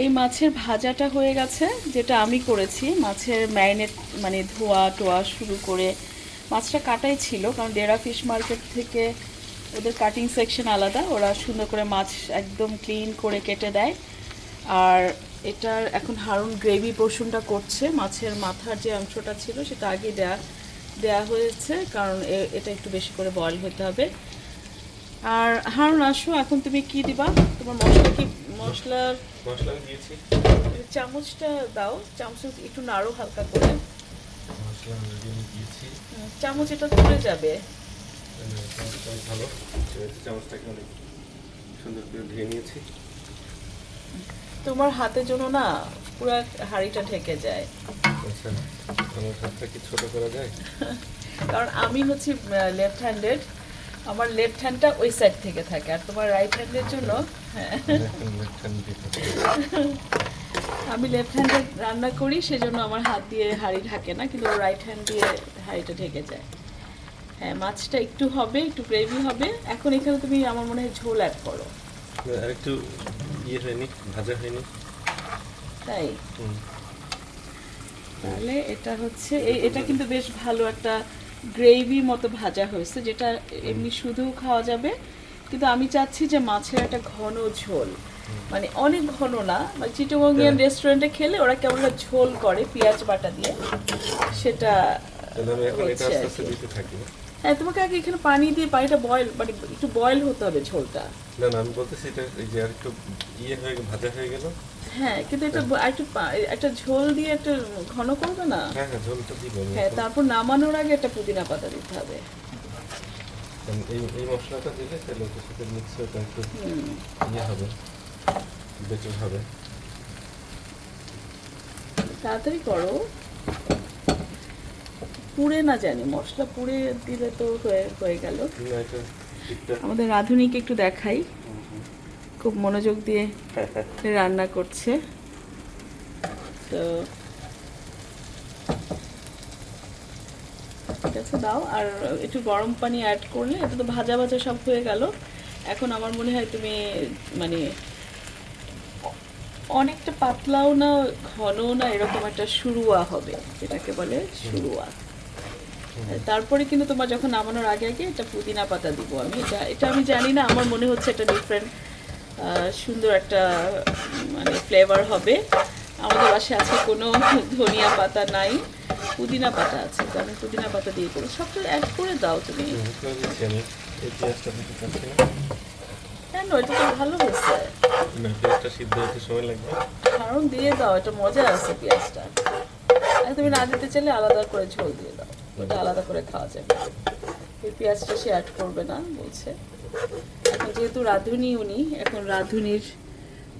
এই মাছের ভাজাটা হয়ে গেছে, যেটা আমি করেছি। মাছের ম্যারিনেট মানে ধোয়া টোয়া শুরু করে মাছটা কাটাই ছিল, কারণ ডেরা ফিশ মার্কেট থেকে ওদের কাটিং সেকশন আলাদা। ওরা সুন্দর করে মাছ একদম ক্লিন করে কেটে দেয়। আর এটার এখন হারুন গ্রেভি পোর্শনটা করছে। মাছের মাথার যে অংশটা ছিল, সেটা আগে দেয়া দেয়া হয়েছে, কারণ এটা একটু বেশি করে বয়েল হতে হবে। আর হারুন, আসো, এখন তুমি কি দিবা? তোমার মশলা কি মশলা দিয়েছি। চামচটা দাও চামচ একটু নাড়ো হালকা করে। মশলা অলরেডি আমি দিয়েছি। চামচ এটা যাবে। মানে ভালো। চামচটাকে অনেক সুন্দর করে ধুয়ে নিয়েছি। তোমার হাতের জন্য না পুরো হাঁড়িটা ঢেকে যায়। আচ্ছা আমার হাতটা কি ছোট করা যায়? কারণ আমি হচ্ছি লেফট হ্যান্ডেড আমার লেফট হ্যান্ডটা ওই সাইড থেকে থাকে আর তোমার রাইট হ্যান্ডের জন্য হ্যাঁ। আমি লেফট হ্যান্ডে রান্না করি সেজন্য আমার হাত দিয়ে হাঁড়ি ঢাকে না কিন্তু রাইট হ্যান্ড দিয়ে হাঁড়িটা ঢেকে যায়। হ্যাঁ মাছটা একটু হবে একটু গ্রেভি হবে। এখন এখানে তুমি আমার মনে হয় ঝোল অ্যাড করো। একটু ইয়ে হয়নি ভাজা হয়নি। তাই। তাহলে এটা হচ্ছে এটা কিন্তু বেশ ভালো একটা গ্রেভি মতো ভাজা হয়েছে যেটা এমনি শুধু খাওয়া যাবে। কিন্তু আমি চাচ্ছি যে মাছের একটা ঘন ঝোল। মানে অনেক ঘন না মানে চিটোগঙ্গিয়ান হ্যাঁ। রেস্টুরেন্টে খেলে ওরা কেমন ঝোল করে পেঁয়াজ বাটা দিয়ে সেটা হ্যাঁ তোমাকে আগে এখানে পানি দিয়ে পানিটা বয়েল মানে একটু বয়েল হতে হবে ঝোলটা। না না আমি বলতেছি এটা এই যে আর একটু ইয়ে হয়ে গেল ভাজা হয়ে গেল। হ্যাঁ কিন্তু এটা ব- একটু একটা ঝোল দিয়ে একটা ঘন করবে না? হ্যাঁ হ্যাঁ ঝোলটা দিব হ্যাঁ তারপর নামানোর আগে একটা পুদিনা পাতা দিতে হবে। এই এই মশলাটা দিলে তাহলে ওটার সাথে মিক্স হয়ে একটু ইয়ে হবে বেটার হবে। তাড়াতাড়ি করো। পুড়ে না জানি মশলা পুড়ে দিলে তো হয়ে হয়ে গেল। আমাদের রাঁধুনিকে একটু দেখাই। খুব মনোযোগ দিয়ে রান্না করছে। তো ঠিক আছে দাও। আর একটু গরম পানি অ্যাড করলে এটা তো ভাজা ভাজা সব হয়ে গেল। এখন আমার মনে হয় তুমি মানে অনেকটা পাতলাও না ঘনও না এরকম একটা শুরুয়া হবে যেটাকে বলে শুরুয়া। তারপরে কিন্তু তোমার যখন নামানোর আগে আগে এটা পুদিনা পাতা দিব আমি। এটা এটা আমি জানি না আমার মনে হচ্ছে একটা ডিফারেন্ট সুন্দর একটা মানে ফ্লেভার হবে। আমাদের বাসায় আছে কোনো ধনিয়া পাতা নাই পুদিনা পাতা আছে তো আমি পুদিনা পাতা দিয়ে করব। সবটা অ্যাড করে দাও তুমি। কেন এটা তো ভালো হয়েছে। না পেঁয়াজটা সিদ্ধ হতে সময় লাগবে। কারণ দিয়ে দাও এটা মজা আছে পেঁয়াজটা। আর তুমি না দিতে চাইলে আলাদা করে ঝোল দিয়ে দাও। ওটা আলাদা করে খাওয়া যাবে এই পেঁয়াজটা সে অ্যাড করবে না বলছে। এখন যেহেতু রাঁধুনি উনি এখন রাঁধুনির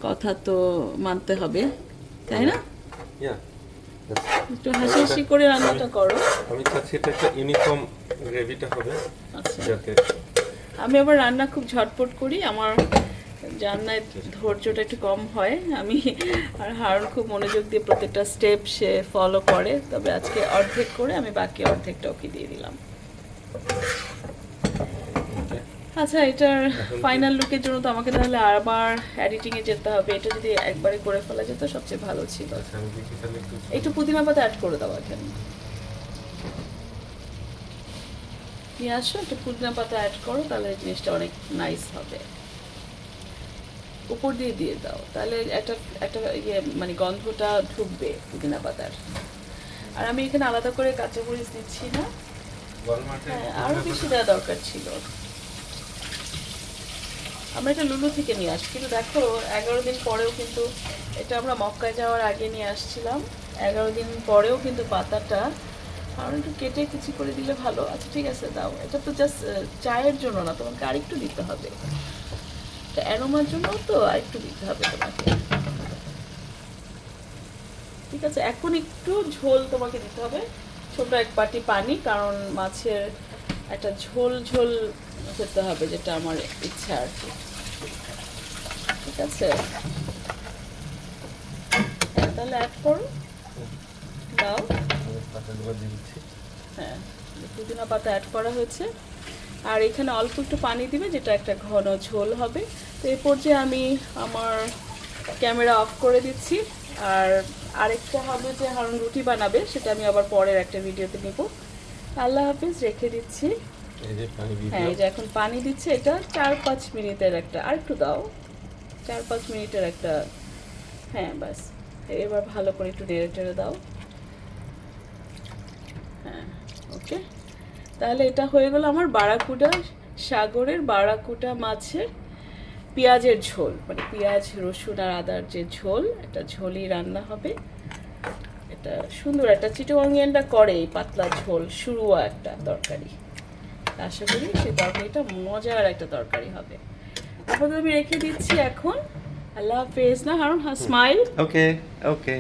কথা তো মানতে হবে তাই না? একটু হাসি হাসি করে রান্নাটা করো। আমি চাচ্ছি এটা একটা ইউনিফর্ম গ্রেভিটা হবে আচ্ছা। যাতে আমি আবার রান্না খুব ঝটপট করি আমার রান্নায় ধৈর্যটা একটু কম হয়। আমি আর হারুন খুব মনোযোগ দিয়ে প্রত্যেকটা স্টেপ সে ফলো করে। তবে আজকে অর্ধেক করে আমি বাকি অর্ধেকটা ওকে দিয়ে দিলাম। আচ্ছা এটার ফাইনাল লুকের জন্য তো আমাকে তাহলে আবার এডিটিং এ যেতে হবে। এটা যদি একবারে করে ফেলা যেত সবচেয়ে ভালো ছিল। আচ্ছা একটু পুদিনা পাতা অ্যাড করে দাও এখানে নিয়ে আসো একটু পুদিনা পাতা অ্যাড করো তাহলে জিনিসটা অনেক নাইস হবে। উপর দিয়ে দিয়ে দাও। তাহলে একটা একটা ইয়ে মানে গন্ধটা ঢুকবে পুদিনা পাতার। আর আমি এখানে আলাদা করে কাঁচামরিচ দিচ্ছি না। হ্যাঁ আরও বেশি দেওয়া দরকার ছিল। আমরা এটা লুলু থেকে নিয়ে আসি কিন্তু দেখো এগারো দিন পরেও কিন্তু এটা আমরা মক্কায় যাওয়ার আগে নিয়ে আসছিলাম। এগারো দিন পরেও কিন্তু পাতাটা আর একটু কেটে কুচি করে দিলে ভালো। আচ্ছা ঠিক আছে দাও। এটা তো জাস্ট চায়ের জন্য না তোমাকে আরেকটু দিতে হবে। অ্যারোমার জন্য তো আরেকটু দিতে হবে তোমাকে। ঠিক আছে এখন একটু ঝোল তোমাকে দিতে হবে। ছোট এক বাটি পানি কারণ মাছের একটা ঝোল ঝোল হতে হবে যেটা আমার ইচ্ছা আর কি। ঠিক আছে? তাহলে অ্যাড করো। দাও। হ্যাঁ পুদিনা পাতা অ্যাড করা হয়েছে। আর এখানে অল্প একটু পানি দিবে যেটা একটা ঘন ঝোল হবে। তো এই পর্যায়ে আমি আমার ক্যামেরা অফ করে দিচ্ছি। আর আরেকটা হবে যে হারুন রুটি বানাবে সেটা আমি আবার পরের একটা ভিডিওতে নিব। আল্লাহ হাফিজ রেখে দিচ্ছি। হ্যাঁ এই যে এখন পানি দিচ্ছে এটা চার পাঁচ মিনিটের একটা আর একটু দাও। চার পাঁচ মিনিটের একটা হ্যাঁ বাস এবার ভালো করে একটু নেড়ে টেড়ে দাও। হ্যাঁ ওকে। তাহলে এটা হয়ে গেল আমার বারাকুটা সাগরের বারাকুটা মাছের পেঁয়াজের ঝোল। মানে পেঁয়াজ রসুন আর আদার যে ঝোল এটা ঝোলই রান্না হবে। এটা সুন্দর একটা চিটোয়াঙ্গিয়ানটা করে এই পাতলা ঝোল শুরুয়া একটা তরকারি। আশা করি সেই তরকারিটা মজার একটা তরকারি হবে। আপাতত আমি রেখে দিচ্ছি এখন। আল্লাহ হাফেজ। না হারুন হ্যাঁ স্মাইল ওকে ওকে